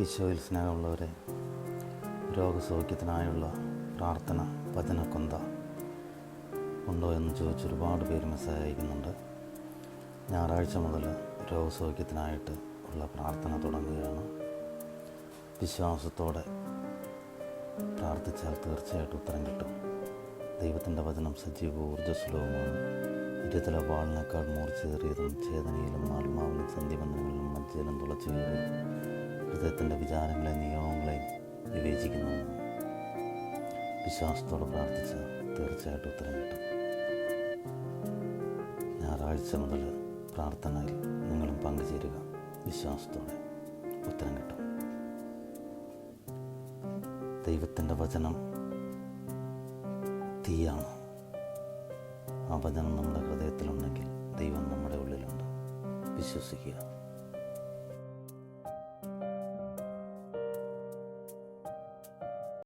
ഈശോയിൽ സ്നേഹമുള്ളവരെ രോഗസൗഖ്യത്തിനായുള്ള പ്രാർത്ഥന ഭജനക്കൊന്ത ഉണ്ടോ എന്ന് ചോദിച്ച് ഒരുപാട് പേര് മെസ്സേജ് അയക്കുന്നുണ്ട്. ഞായറാഴ്ച മുതൽ രോഗസൗഖ്യത്തിനായിട്ട് ഉള്ള പ്രാർത്ഥന തുടങ്ങുകയാണ്. വിശ്വാസത്തോടെ പ്രാർത്ഥിച്ചാൽ തീർച്ചയായിട്ടും ഉത്തരം കിട്ടും. ദൈവത്തിന്റെ വചനം സജീവവും ഊർജസ്വലവുമാണ്. ഇരുതല വാളിനേക്കാൾ മൂർച്ചയേറിയതും ചേതനയിലും ആത്മാവിലും സന്ധിബന്ധങ്ങളിലും മജ്ജയിലും തുളച്ചു കയറി ഹൃദയത്തിന്റെ വിചാരങ്ങളെയും നിയമങ്ങളെ വിവേചിക്കുന്നതാണ് വിശ്വാസത്തോടെ പ്രാർത്ഥിച്ച് തീർച്ചയായിട്ടും ഉത്തരം കിട്ടും. ഞായറാഴ്ച മുതൽ പ്രാർത്ഥനയിൽ നിങ്ങളും പങ്കുചേരുക. വിശ്വാസത്തോടെ ഉത്തരം കിട്ടും. ദൈവത്തിന്റെ വചനം തീയാണ്. ആ വചനം നമ്മുടെ ഹൃദയത്തിലുണ്ടെങ്കിൽ ദൈവം നമ്മുടെ ഉള്ളിലുണ്ട്. വിശ്വസിക്കുക.